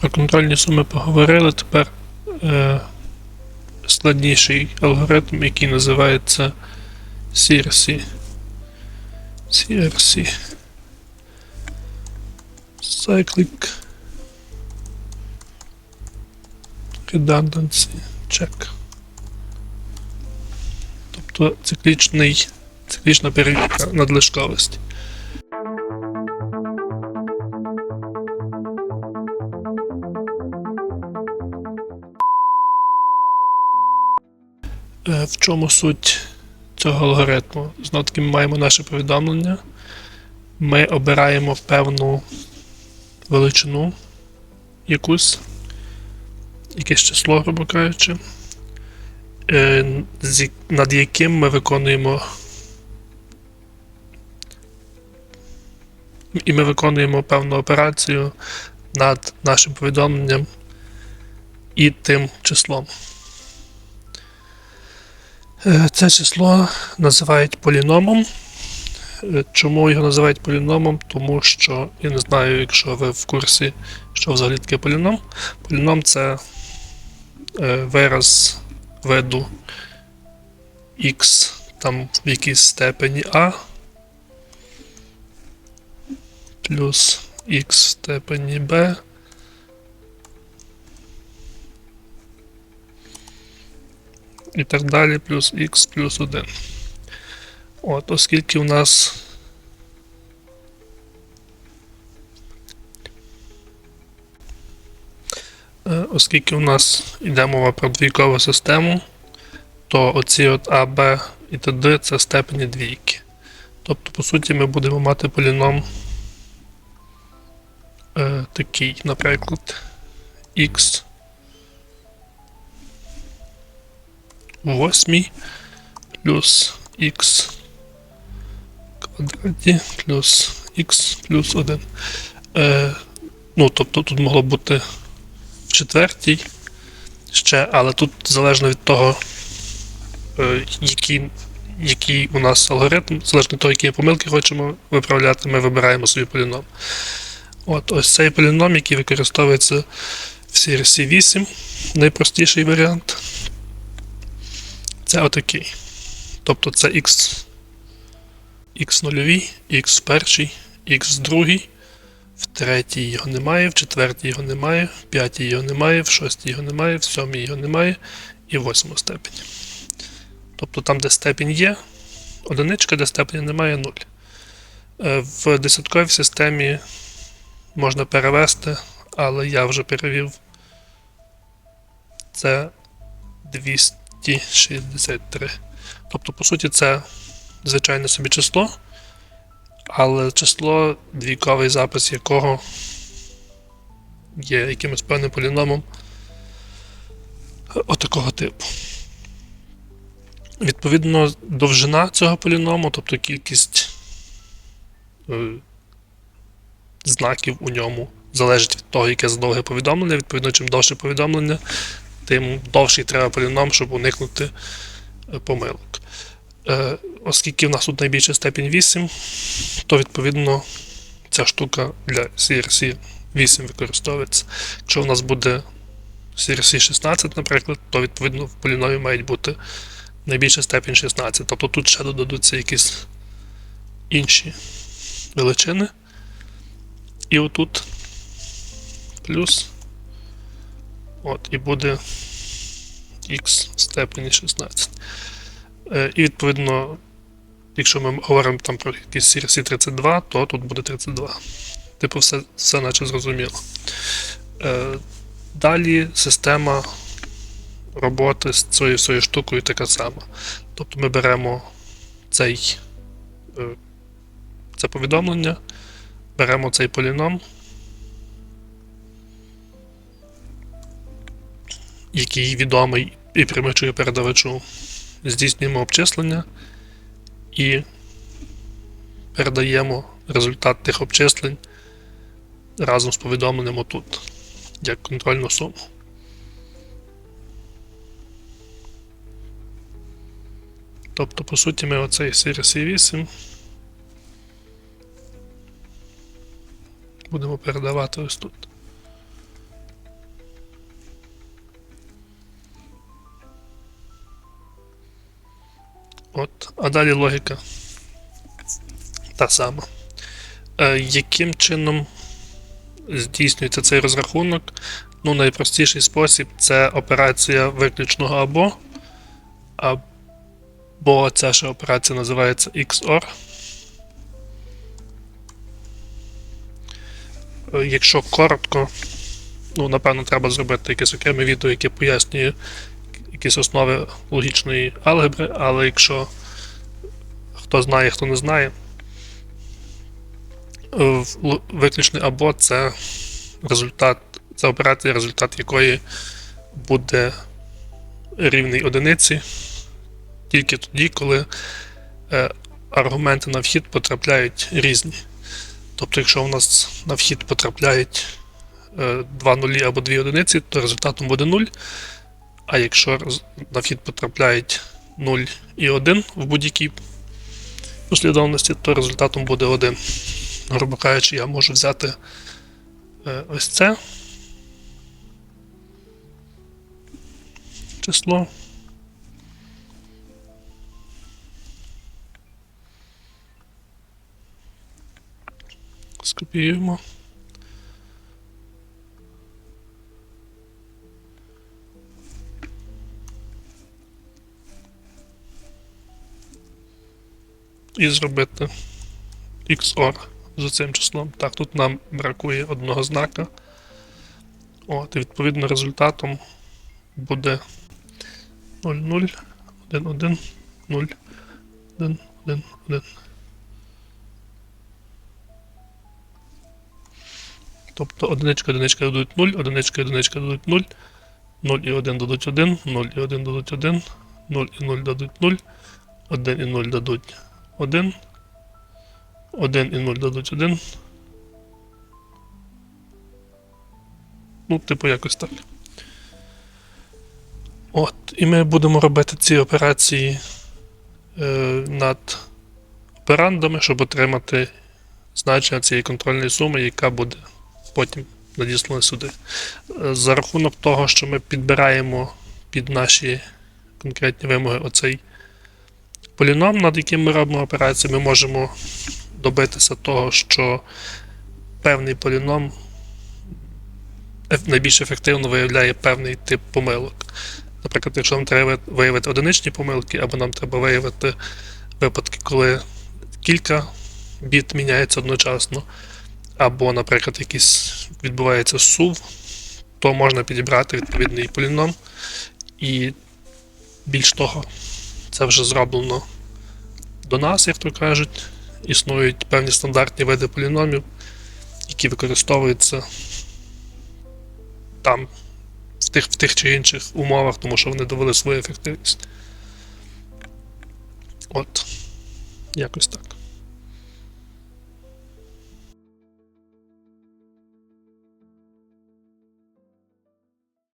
Про контрольні суми поговорили. Тепер е, складніший алгоритм, який називається CRC. CRC. Cyclic Redundancy Check. Тобто циклічний, циклічна перевірка надлишковості. В чому суть цього алгоритму? Знову таки ми маємо наше повідомлення. Ми обираємо певну величину якусь, якесь число, грубо кажучи, е, над яким ми виконуємо. І ми виконуємо певну операцію над нашим повідомленням і тим числом. Е, Це число називають поліномом. Е, Чому його називають поліномом? Тому що, я не знаю, якщо ви в курсі, що взагалі таке поліном. Поліном це е, вираз виду x там в якійсь степені a плюс x в степені b і так далі, плюс x плюс 1. От, оскільки у нас е, оскільки у нас йде мова про двійкову систему, то оці от А, Б і т.д. це степені двійки. Тобто, по суті, ми будемо мати поліном е, такий, наприклад, x восьмій плюс x квадраті плюс x плюс 1. Е, ну, тобто тут могло бути в четвертій ще, але тут залежно від того, е, який, який у нас алгоритм, залежно від того, які помилки хочемо виправляти, ми вибираємо собі поліном. От, ось цей поліном, який використовується в CRC 8, найпростіший варіант. Це отакий. Тобто це x, x нульовий, x в третій його немає, в четвертій його немає, в п'ятій його немає, в шостій його немає, в сьомій його немає і в восьмому степені. Тобто там, де степінь є, одиничка, де степені немає, нуль. Е, В десятковій системі можна перевести, але я вже перевів. Це 263. Тобто, по суті, це звичайне собі число, але число, двійковий запис якого є якимось певним поліномом отакого типу. Відповідно, довжина цього поліному, тобто кількість е, знаків у ньому, залежить від того, яке задовге повідомлення. Відповідно, чим довше повідомлення, тим довший треба поліном, щоб уникнути е, помилок. Е, Оскільки в нас тут найбільша степінь 8, то відповідно ця штука для CRC 8 використовується. Якщо у нас буде CRC 16, наприклад, то відповідно в поліномі мають бути найбільша степінь 16. Тобто тут ще додадуться якісь інші величини. І отут плюс. От, і буде x в степені 16. Е, І відповідно, якщо ми говоримо там про якийсь CRC 32, то тут буде 32. Типу, все, все наче зрозуміло. Е, Далі система роботи з цією всією штукою така сама. Тобто ми беремо цей, е, це повідомлення, беремо цей поліном, який відомий і примичує передавачу, здійснюємо обчислення і передаємо результат тих обчислень разом з повідомленням отут, як контрольну суму. Тобто, по суті, ми оцей CRC 8 будемо передавати ось тут. От, а далі логіка та сама. Е, яким чином здійснюється цей розрахунок? Ну, найпростіший спосіб це операція виключного або. Або ця ще операція називається XOR. Е, Якщо коротко, ну, напевно, треба зробити якесь окреме відео, яке пояснює якісь основи логічної алгебри, але якщо хто знає, хто не знає, е, виключний або це результат, це операція, результат якої буде рівний одиниці тільки тоді, коли е, аргументи на вхід потрапляють різні. Тобто, якщо у нас на вхід потрапляють е, два нулі або дві одиниці, то результатом буде 0. А якщо на вхід потрапляють 0 і 1 в будь-якій послідовності, то результатом буде 1. Грубо кажучи, я можу взяти е, ось це число. Скопіюємо. І зробити XOR з цим числом. Так, тут нам бракує одного знака. От, і відповідно результатом буде 0, 0, 1, 1, 0, 1, 1, 1. Тобто одиничка, одиничка дадуть 0, одиничка, одиничка дадуть 0, 0 і 1 дадуть 1, 0 і 1 дадуть 1, 0 і 0 дадуть 0, 1 і 0 дадуть 1, 1 і 0 дадуть 1. Ну, типу, якось так. От, і ми будемо робити ці операції е, над операндами, щоб отримати значення цієї контрольної суми, яка буде потім надіслана сюди. Е, За рахунок того, що ми підбираємо під наші конкретні вимоги оцей поліном, над яким ми робимо операцію, ми можемо добитися того, що певний поліном найбільш ефективно виявляє певний тип помилок. Наприклад, якщо нам треба виявити одиничні помилки, або нам треба виявити випадки, коли кілька біт міняється одночасно, або, наприклад, якийсь відбувається сув, то можна підібрати відповідний поліном. І більш того, це вже зроблено до нас, як то кажуть. Існують певні стандартні види поліномів, які використовуються там в тих, в тих чи інших умовах, тому що вони довели свою ефективність. От, якось так.